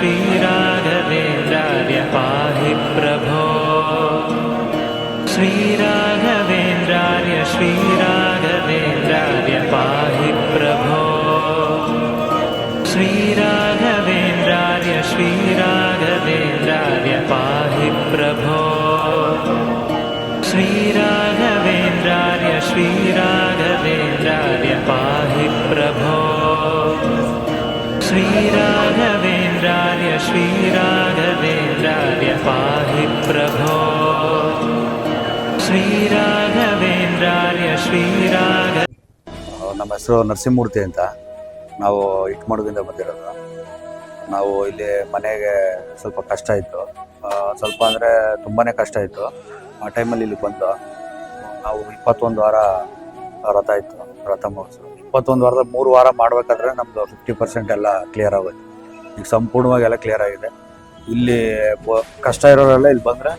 श्रीराघवेन्द्रार्य पाहि प्रभो। श्रीराघवेन्द्रार्य श्रीराघवेन्द्रार्य पाहि प्रभो। श्रीराघवेन्द्रार्य श्रीराघवेन्द्रार्य पाहि प्रभो। श्रीराघवेन्द्रार्य श्रीराघवेन्द्रार्य पाहि प्रभो। श्रीराघवेन्द्रार्य श्रीराघवेन्द्रार्य पाहि प्रभो श्रीराघवेन्द्रार्य श्रीराघ ನಮ್ಮ ಹೆಸರು ನರಸಿಂಹಮೂರ್ತಿ ಅಂತ ನಾವು ಇಟ್ಮಡುಗಿಂದ ಬಂದಿರೋದು ನಾವು ಇಲ್ಲಿ ಮನೆಗೆ ಸ್ವಲ್ಪ ಕಷ್ಟ ಇತ್ತು ಆ, ಸ್ವಲ್ಪ ಅಂದರೆ ತುಂಬಾ ಕಷ್ಟ ಇತ್ತು ಆ ಟೈಮಲ್ಲಿ ಇಲ್ಲಿ ಬಂದು ನಾವು ಇಪ್ಪತ್ತೊಂದು ವಾರ ರಥ ಇತ್ತು ರಥ ಮಹೋತ್ಸವ ಇಪ್ಪತ್ತೊಂದು ವಾರದ ಮೂರು ವಾರ ಮಾಡಬೇಕಾದ್ರೆ ನಮ್ಮದು ಫಿಫ್ಟಿ ಪರ್ಸೆಂಟ್ ಎಲ್ಲ ಕ್ಲಿಯರ್ ಆಗೋಯ್ತು ಈಗ ಸಂಪೂರ್ಣವಾಗಿ ಎಲ್ಲ ಕ್ಲಿಯರ್ ಆಗಿದೆ. ಇಲ್ಲಿ ಬ- ಕಷ್ಟ ಇರೋರೆಲ್ಲ ಇಲ್ಲಿ ಬಂದರೆ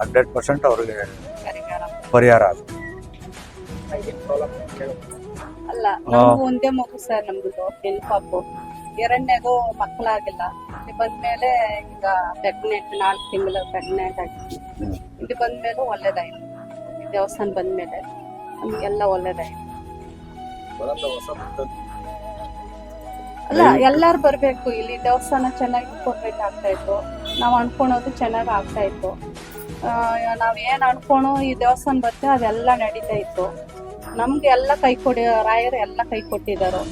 ಹಂಡ್ರೆಡ್ ಪರ್ಸೆಂಟ್ ಅವ್ರಿಗೆ ಪರಿಹಾರ. ಆಗುತ್ತೆ. ಅಲ್ಲ ನಮ್ದು ಒಂದೇ ಮಗು ಸರ್ ನಮ್ದು ಹೆಲ್ಪ್ ಪಾಪು ಎರಡನೇದು ಮಕ್ಕಳಾಗಿಲ್ಲ ಇಲ್ಲಿ ಬಂದ್ಮೇಲೆ ಈಗ ಪ್ರೆಗ್ನೆಂಟ್ ನಾಲ್ಕು ತಿಂಗಳು ಪ್ರೆಗ್ನೆಂಟ್ ಆಗಿ. ಇಲ್ಲಿ ಬಂದ್ಮೇಲೆ ಒಳ್ಳೇದಾಯ್ತು. ಈ ದೇವಸ್ಥಾನ ಬಂದ್ಮೇಲೆ ನಮ್ಗೆಲ್ಲ ಒಳ್ಳೇದಾಯ್ತು. ಅಲ್ಲ, ಎಲ್ಲಾರು ಬರ್ಬೇಕು. ಇಲ್ಲಿ ದೇವಸ್ಥಾನ ಚೆನ್ನಾಗಿ ಕೊಡ್ಬೇಕಾಗ್ತಾ ಇತ್ತು. ನಾವ್ ಅನ್ಕೊಳೋದು ಚೆನ್ನಾಗಿ ಆಗ್ತಾ ಇತ್ತು. ನಾವ್ ಏನ್ ಅನ್ಕೊಳೋ ಈ ದೇವಸ್ಥಾನ ಬರ್ತೇವೆ ಅದೆಲ್ಲ ನಡೀತಾ ಇತ್ತು. ನಮ್ಗೆ ಎಲ್ಲ ಕೈ ಕೊಡಿ, ರಾಯರು ಎಲ್ಲ ಕೈ ಕೊಟ್ಟಿದ್ದಾರೆ.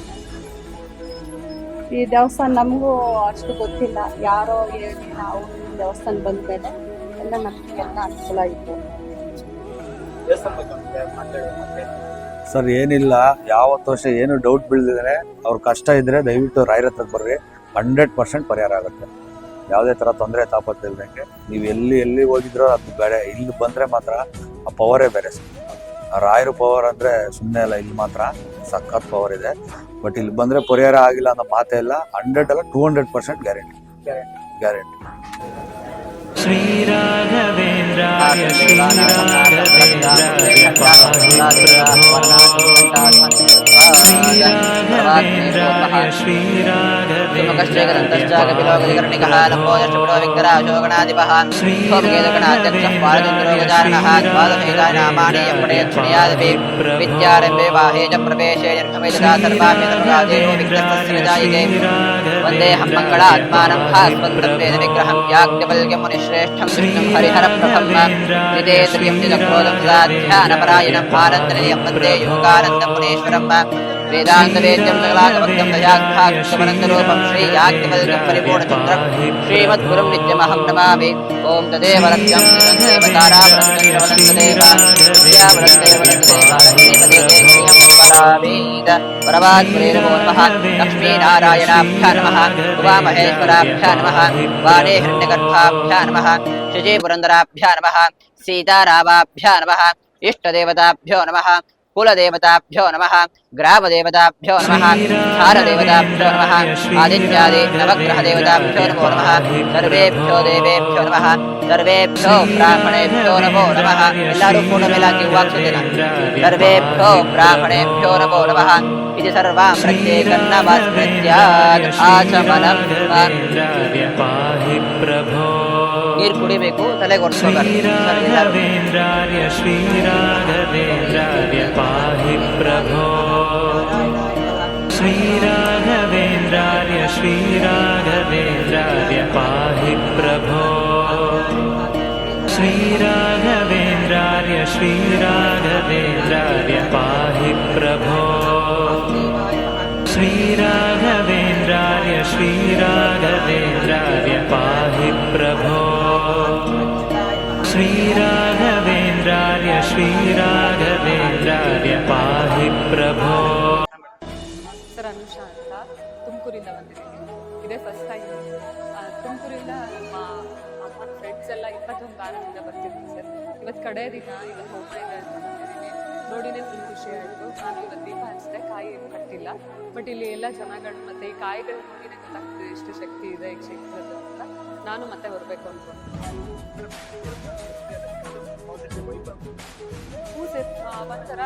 ಈ ದೇವಸ್ಥಾನ ನಮಗೂ ಅಷ್ಟು ಗೊತ್ತಿಲ್ಲ. ಯಾರೋ ಹೇಳಿ ನಾವು ದೇವಸ್ಥಾನ ಬಂದ್ಮೇಲೆ ಎಲ್ಲ ನಮ್ಗೆಲ್ಲ ಅನುಕೂಲ ಆಯ್ತು. ಸರ್ ಏನಿಲ್ಲ. ಯಾವತ್ತು ವರ್ಷ ಏನು ಡೌಟ್ ಬೀಳ್ದಿದ್ರೆ ಅವ್ರ ಕಷ್ಟ ಇದ್ರೆ ದಯವಿಟ್ಟು ರಾಯರ ಹತ್ರ ಬರ್ರಿ. ಹಂಡ್ರೆಡ್ ಪರ್ಸೆಂಟ್ ಪರಿಹಾರ ಆಗುತ್ತೆ. ಯಾವುದೇ ಥರ ತೊಂದರೆ ತಾಪತ್ತಿಲ್ದಂಗೆ ನೀವು ಎಲ್ಲಿ ಎಲ್ಲಿ ಹೋಗಿದ್ರೋ ಅದು ಬೇರೆ. ಇಲ್ಲಿ ಬಂದರೆ ಮಾತ್ರ ಆ ಪವರೇ ಬೇರೆ ಸರ್. ಆ ರಾಯರ ಪವರ್ ಅಂದರೆ ಸುಮ್ಮನೆ ಅಲ್ಲ ಇಲ್ಲಿ ಮಾತ್ರ ಸಖತ್ ಪವರ್ ಇದೆ. ಬಟ್ ಇಲ್ಲಿ ಬಂದರೆ ಪರಿಹಾರ ಆಗಿಲ್ಲ ಅನ್ನೋ ಮಾತೇ ಇಲ್ಲ. ಹಂಡ್ರೆಡ್ ಅಲ್ಲ two hundred percent guarantee guarantee Shri Raghavendra Tatra Panatanta Santa विद्यारम्भे बाहे च प्रवेशे निर्गमिता सर्वाभ्यन्तर्गादेवो वन्देऽहं मङ्गलात्मानं भास्वन्तं वेदविग्रहं याज्ञवल्क्यमुनिश्रेष्ठं विष्णुं हरिहरप्रभं हृदे त्रियं निजक्रोधं सदा ध्यानपरायणं भारन्तनियं वन्दे योगानन्दं मुनीश्वरं వేదాంతవేద్యం సకలాకవర్గం దయాఘాక్షమనందరూపం శ్రీయాజ్ఞవల్కం పరిపూర్ణచంద్రం శ్రీమద్గురుం నిత్యమహం నమామి ఓం తదేవ లక్ష్యం లక్ష్మీనారాయణాభ్యా నమ ఉమామహేశ్వరాభ్యా నమ వాణే హృణ్యగర్భాభ్యా నమ శుచీ ఇష్టదేవతాభ్యో నమ కులదేవతాభ్యో నమ గ్రామదేవతాభ్యో నమ ధారదేవతాభ్యో నమ ఆదిత్యాది నవగ్రహదేవతాభ్యో నమో నమ సర్వేభ్యో దేవేభ్యో నమ సర్వేభ్యో బ్రాహ్మణేభ్యో నమో నమ ಎಲ್ಲರೂ ಕೂಡಲಾಗಿ ವಾಕ್ಸುತ್ತೇನೆ ಸರ್ವೇಭ್ಯೋ ಬ್ರಾಹ್ಮಣೇಭ್ಯೋ ನಮೋ ನಮಃ ఇది సర్వాం ప్రత్యేకన్న ఆచమనం పాహి ప్రభో ನೀರು ಕುಡಿಬೇಕು ತಲೆಗೆ ಒಡ್ಸ್ಕೋಬಾರ್ದು ಸರ್, ಎಲ್ಲರೂ श्रीराघवेन्द्राय श्रीराघवेन्द्राय पाहि प्रभो श्रीराघवेन्द्राय श्रीराघवेन्द्राय पाहि प्रभो श्रीराघवेन्द्राय श्रीराघवेन्द्राय पाहि प्रभो श्रीराघवेन्द्राय श्रीराघवेन्द्राय श्रीराघवेन्द्राय श्रीराघवेन्द्राय पाहि प्रभो ಸರ್ ಅನುಷಾ ಅಂತ ತುಮಕೂರಿಂದ ಬಂದಿದ್ದೀನಿ ಇದೇ ಫಸ್ಟ್ ಟೈಮ್ ತುಮಕೂರಿಂದ ನಮ್ಮ ಅಮ್ಮನ ಫ್ರೆಂಡ್ಸ್ ಎಲ್ಲ ಇಪ್ಪತ್ತೊಂದು ವಾರದಿಂದ ಬರ್ತಿದ್ದೀನಿ ಸರ್ ಇವತ್ತು ಕಡೆ ದಿನ ಇವತ್ತು ಹೋಗ್ತಾ ಇದೆ ಅಂತ ಬಂದಿದ್ದೀನಿ ನೋಡಿನೇ ಫುಲ್ ಖುಷಿ ಆಯಿತು ನಾನು ಇವತ್ತು ದೀಪ ಹಚ್ಚಿದೆ ಕಾಯಿ ಏನು ಕಟ್ಟಿಲ್ಲ ಬಟ್ ಇಲ್ಲಿ ಎಲ್ಲ ಜನಗಳು ಮತ್ತು ಈ ಕಾಯಿಗಳು ನೋಡಿನೇ ಗೊತ್ತಾಗ್ತದೆ ಎಷ್ಟು ಶಕ್ತಿ ಇದೆ ಈ ಕ್ಷೇತ್ರದ ಅಂತ ನಾನು ಮತ್ತೆ ಬರಬೇಕು ಅಂತ ಹ್ಞೂ ಸರ್. ಒಂಥರ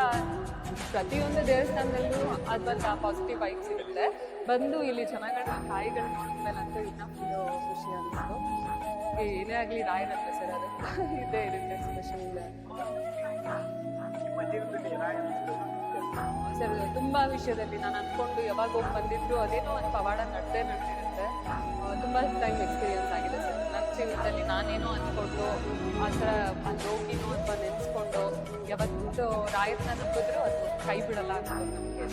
ಪ್ರತಿಯೊಂದು ದೇವಸ್ಥಾನದಲ್ಲೂ ಅದೊಂದು ಪಾಸಿಟಿವ್ ವೈಬ್ಸ್ ಇರುತ್ತೆ. ಬಂದು ಇಲ್ಲಿ ಜನಗಳ ಕಾಯಿಗಳು ನೋಡಿದ್ಮೇಲೆ ಅಂತೂ ಇನ್ನೂ ಖುಷಿ ಅನಿಸ್ತು ಏನೇ ಆಗಲಿ ರಾಯನತ್ತೆ ಸರ್, ಅದು ಇದೇ ಇರುತ್ತೆ ಸ್ಪೆಷಲ್ ಸರ್, ತುಂಬಾ ವಿಷಯದಲ್ಲಿ ನಾನು ಅಂದ್ಕೊಂಡು ಯಾವಾಗ ಹೋಗಿ ಬಂದಿದ್ರು ಅದೇನೋ ಒಂದು ಪವಾಡ ನಡೆದೇ ನಡೆದಿರುತ್ತೆ. ತುಂಬ ಟೈಮ್ ಎಕ್ಸ್ಪೀರಿಯನ್ಸ್ ಆಗಿದೆ ಸರ್. ನನ್ನ ಜೀವನದಲ್ಲಿ ನಾನೇನೋ ಅಂದ್ಕೊಂಡು ಆ ಥರ ಅಲ್ಲಿ ಹೋಗಿನೋ ಅಂತ ನೆನೆಸ್ಕೊಂಡು ಯಾವತ್ತು ರಾಯರ್ನ ನಂಬಿದ್ರು ಅದು ಕೈ ಬಿಡಲ್ಲ ಅನ್ನೋದು ನಮಗೆ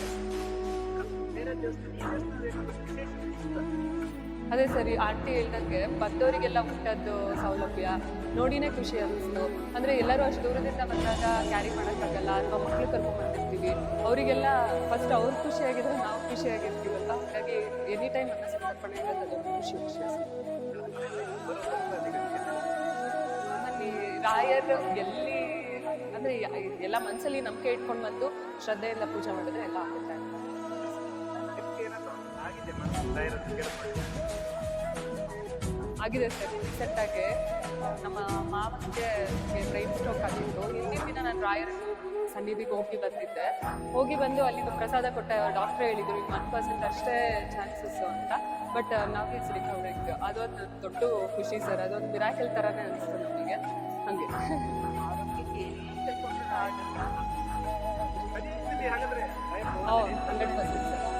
ಅದೇ ಸರಿ ಆಂಟಿ ಹೇಳ್ದಂಗೆ ಬಂದವರಿಗೆಲ್ಲ ಊಟದ್ದು ಸೌಲಭ್ಯ ನೋಡಿನೇ ಖುಷಿ ಅನ್ನಿಸ್ತು. ಅಂದರೆ ಎಲ್ಲರೂ ಅಷ್ಟು ದೂರದಿಂದ ಬಂದಾಗ ಕ್ಯಾರಿ ಮಾಡೋಕ್ಕಾಗಲ್ಲ ಅಥವಾ ಮಕ್ಕಳು ಕರ್ಕೊಂಡು ಬಂದಿರ್ತೀವಿ ಅವರಿಗೆಲ್ಲ ಫಸ್ಟ್ ಅವ್ರು ಖುಷಿಯಾಗಿದ್ರೆ ನಾವು ಖುಷಿಯಾಗಿರ್ತೀವಲ್ಲ ಹಾಗಾಗಿ ಎನಿ ಟೈಮ್ ಅಲ್ಲಿ ರಾಯರು ಎಲ್ಲಿ, ಅಂದರೆ ಎಲ್ಲ ಮನಸ್ಸಲ್ಲಿ ನಂಬಿಕೆ ಇಟ್ಕೊಂಡು ಬಂದು ಶ್ರದ್ಧೆಯಿಂದ ಪೂಜೆ ಮಾಡಿದ್ರೆ ಎಲ್ಲ ಆಗುತ್ತೆ ಆಗಿದೆ ಸರ್ ರೀಸೆಂಟಾಗಿ ನಮ್ಮ ಮಾವನಿಗೆ ಬ್ರೈನ್ ಸ್ಟ್ರೋಕ್ ಆಗಿತ್ತು. ಹಿಂದಿನ ದಿನ ನಾನು ರಾಯರ ಸನ್ನಿಧಿಗೆ ಹೋಗಿ ಬಂದಿದ್ದೆ. ಹೋಗಿ ಬಂದು ಅಲ್ಲಿ ಪ್ರಸಾದ ಕೊಟ್ಟ ಡಾಕ್ಟ್ರ್ ಹೇಳಿದ್ರು ಈಗ ಒನ್ ಪರ್ಸೆಂಟ್ ಅಷ್ಟೇ ಚಾನ್ಸಸ್ ಅಂತ. ಬಟ್ ನಾವು ಇಸ್ ರಿಕವರಿಂಗ್ ಅದೊಂದು ದೊಡ್ಡ ಖುಷಿ ಸರ್. ಅದೊಂದು ಮಿರಾಕಲ್ ಥರನೇ ಅನಿಸ್ತು ನಮಗೆ. ಹಾಗೆ. ಹೌದು ಹಂಡ್ರೆಡ್ ಪರ್ಸೆಂಟ್ ಸರ್.